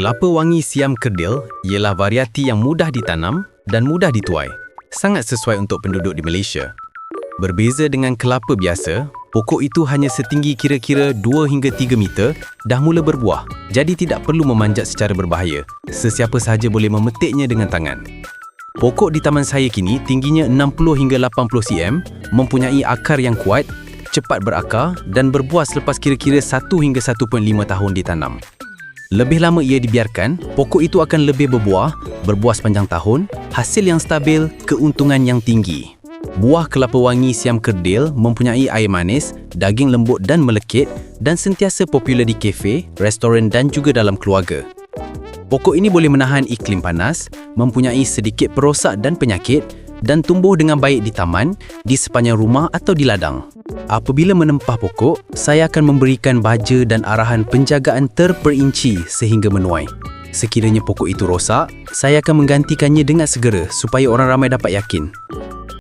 Kelapa wangi siam kerdil ialah variati yang mudah ditanam dan mudah dituai. Sangat sesuai untuk penduduk di Malaysia. Berbeza dengan kelapa biasa, pokok itu hanya setinggi kira-kira 2 hingga 3 meter dah mula berbuah. Jadi tidak perlu memanjat secara berbahaya. Sesiapa sahaja boleh memetiknya dengan tangan. Pokok di taman saya kini tingginya 60 hingga 80 cm, mempunyai akar yang kuat, cepat berakar dan berbuah selepas kira-kira 1 hingga 1.5 tahun ditanam. Lebih lama ia dibiarkan, pokok itu akan lebih berbuah, berbuah sepanjang tahun, hasil yang stabil, keuntungan yang tinggi. Buah kelapa wangi siam kerdil mempunyai air manis, daging lembut dan melekit dan sentiasa popular di kafe, restoran dan juga dalam keluarga. Pokok ini boleh menahan iklim panas, mempunyai sedikit perosak dan penyakit dan tumbuh dengan baik di taman, di sepanjang rumah atau di ladang. Apabila menempah pokok, saya akan memberikan baja dan arahan penjagaan terperinci sehingga menuai. Sekiranya pokok itu rosak, saya akan menggantikannya dengan segera supaya orang ramai dapat yakin.